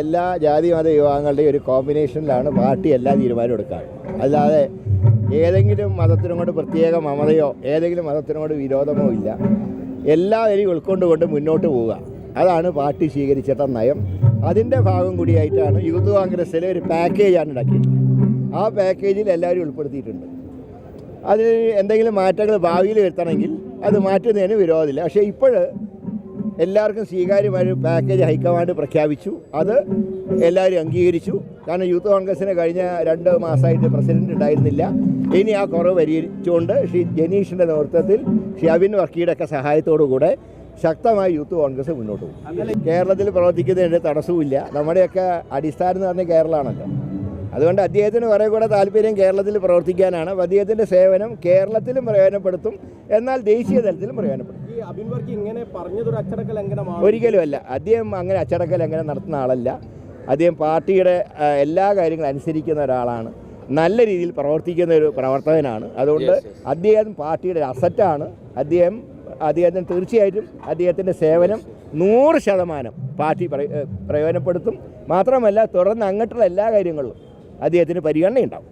എല്ലാ ജാതി മത വിഭാഗങ്ങളുടെയും ഒരു കോമ്പിനേഷനിലാണ് പാർട്ടി എല്ലാ തീരുമാനവും എടുക്കുക അല്ലാതെ ഏതെങ്കിലും മതത്തിനോട് പ്രത്യേക മമതയോ ഏതെങ്കിലും മതത്തിനോട് വിരോധമോ ഇല്ല. എല്ലാവരെയും ഉൾക്കൊണ്ടുകൊണ്ട് മുന്നോട്ട് പോവുക. അതാണ് പാർട്ടി സ്വീകരിച്ചിട്ട നയം. അതിന്റെ ഭാഗം കൂടിയായിട്ടാണ് യൂത്ത് കോൺഗ്രസ്സിലെ ഒരു പാക്കേജാണ് ഉണ്ടാക്കിയത്. ആ പാക്കേജിൽ എല്ലാവരും ഉൾപ്പെടുത്തിയിട്ടുണ്ട്. അതിന് എന്തെങ്കിലും മാറ്റങ്ങൾ ഭാവിയിൽ വരുത്തണമെങ്കിൽ അത് മാറ്റുന്നതിന് വിരോധമില്ല. പക്ഷേ ഇപ്പോൾ എല്ലാവർക്കും സ്വീകാര്യമായ പാക്കേജ് ഹൈക്കമാൻഡ് പ്രഖ്യാപിച്ചു. അത് എല്ലാവരും അംഗീകരിച്ചു. കാരണം യൂത്ത് കോൺഗ്രസിന് കഴിഞ്ഞ രണ്ട് മാസമായിട്ട് പ്രസിഡന്റ് ഉണ്ടായിരുന്നില്ല. ഇനി ആ കുറവ് പരിഹരിച്ചുകൊണ്ട് ശ്രീ ജനീഷിന്റെ നേതൃത്വത്തിൽ ശ്രീ അബിൻ വർക്കിയുടെ ഒക്കെ സഹായത്തോടു കൂടെ ശക്തമായി യൂത്ത് കോൺഗ്രസ് മുന്നോട്ട് പോകും. കേരളത്തിൽ പ്രവർത്തിക്കുന്നതിന് തടസ്സവുമില്ല. നമ്മുടെയൊക്കെ അടിസ്ഥാനം എന്ന് പറഞ്ഞാൽ കേരളമാണല്ലോ. അതുകൊണ്ട് അദ്ദേഹത്തിന് കുറേ കൂടെ താല്പര്യം കേരളത്തിൽ പ്രവർത്തിക്കാനാണ്. അദ്ദേഹത്തിന്റെ സേവനം കേരളത്തിലും പ്രയോജനപ്പെടുത്തും. എന്നാൽ ദേശീയ തലത്തിലും പ്രയോജനപ്പെടുത്തും. ഇങ്ങനെ പറഞ്ഞതൊരു അച്ചടക്ക ലംഘനമാണ്. ഒരിക്കലുമല്ല അദ്ദേഹം അങ്ങനെ അച്ചടക്ക ലംഘനം നടത്തുന്ന ആളല്ല. അദ്ദേഹം പാർട്ടിയുടെ എല്ലാ കാര്യങ്ങളും അനുസരിക്കുന്ന ഒരാളാണ്. നല്ല രീതിയിൽ പ്രവർത്തിക്കുന്ന ഒരു പ്രവർത്തകനാണ്. അതുകൊണ്ട് അദ്ദേഹം പാർട്ടിയുടെ അസറ്റാണ്. അദ്ദേഹം അദ്ദേഹത്തിന് തീർച്ചയായിട്ടും അദ്ദേഹത്തിന്റെ സേവനം നൂറ് ശതമാനം പാർട്ടി പ്രയോജനപ്പെടുത്തും. മാത്രമല്ല തുടർന്ന് അങ്ങോട്ടുള്ള എല്ലാ കാര്യങ്ങളിലും അദ്ദേഹത്തിന് പരിഗണനയുണ്ടാവും.